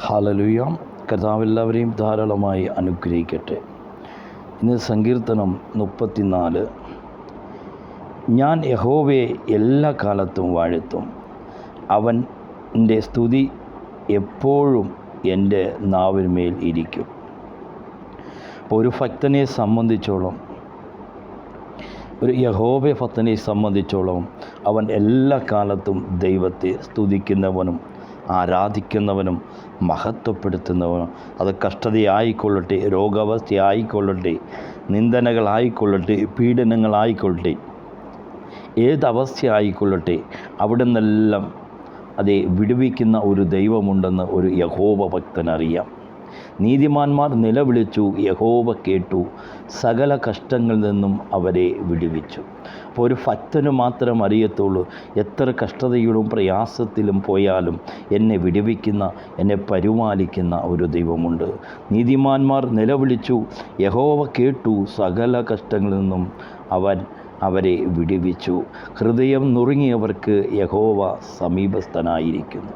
ഹാലലുയ കർത്താവെല്ലാവരെയും ധാരാളമായി അനുഗ്രഹിക്കട്ടെ. ഇന്ന് സങ്കീർത്തനം മുപ്പത്തിനാല്. ഞാൻ യഹോവയെ എല്ലാ കാലത്തും വാഴ്ത്തും. അവൻ എന്റെ സ്തുതി എപ്പോഴും എന്റെ നാവിന്മേൽ ഇരിക്കും. ഒരു ഭക്തനെ സംബന്ധിച്ചോളം ഒരു യഹോബെ ഭക്തനെ സംബന്ധിച്ചോളം അവൻ എല്ലാ കാലത്തും ദൈവത്തെ സ്തുതിക്കുന്നവനും ആരാധിക്കുന്നവനും മഹത്വപ്പെടുത്തുന്നവനും. അത് കഷ്ടതയായിക്കൊള്ളട്ടെ രോഗാവസ്ഥയായിക്കൊള്ളട്ടെ നിന്ദനകളായിക്കൊള്ളട്ടെ പീഡനങ്ങളായിക്കൊള്ളട്ടെ ഏതവസ്ഥയായിക്കൊള്ളട്ടെ അവിടെ നിന്നെല്ലാം അതെ വിടുവിക്കുന്ന ഒരു ദൈവമുണ്ടെന്ന് ഒരു യഹോബ ഭക്തനറിയാം. നീതിമാന്മാർ നിലവിളിച്ചു യഹോവ കേട്ടു. സകല കഷ്ടങ്ങളിൽ നിന്നും അവരെ വിടുവിച്ചു. അപ്പോൾ ഒരു ഭക്തന് മാത്രം അറിയത്തുള്ളൂ എത്ര കഷ്ടതയിലും പ്രയാസത്തിലും പോയാലും എന്നെ വിടുവിക്കുന്ന എന്നെ പരിപാലിക്കുന്ന ഒരു ദൈവമുണ്ട്. നീതിമാന്മാർ നിലവിളിച്ചു യഹോവ കേട്ടു. സകല കഷ്ടങ്ങളിൽ നിന്നും അവൻ അവരെ വിടുവിച്ചു. ഹൃദയം നുറുങ്ങിയവർക്ക് യഹോവ സമീപസ്ഥനായിരിക്കുന്നു.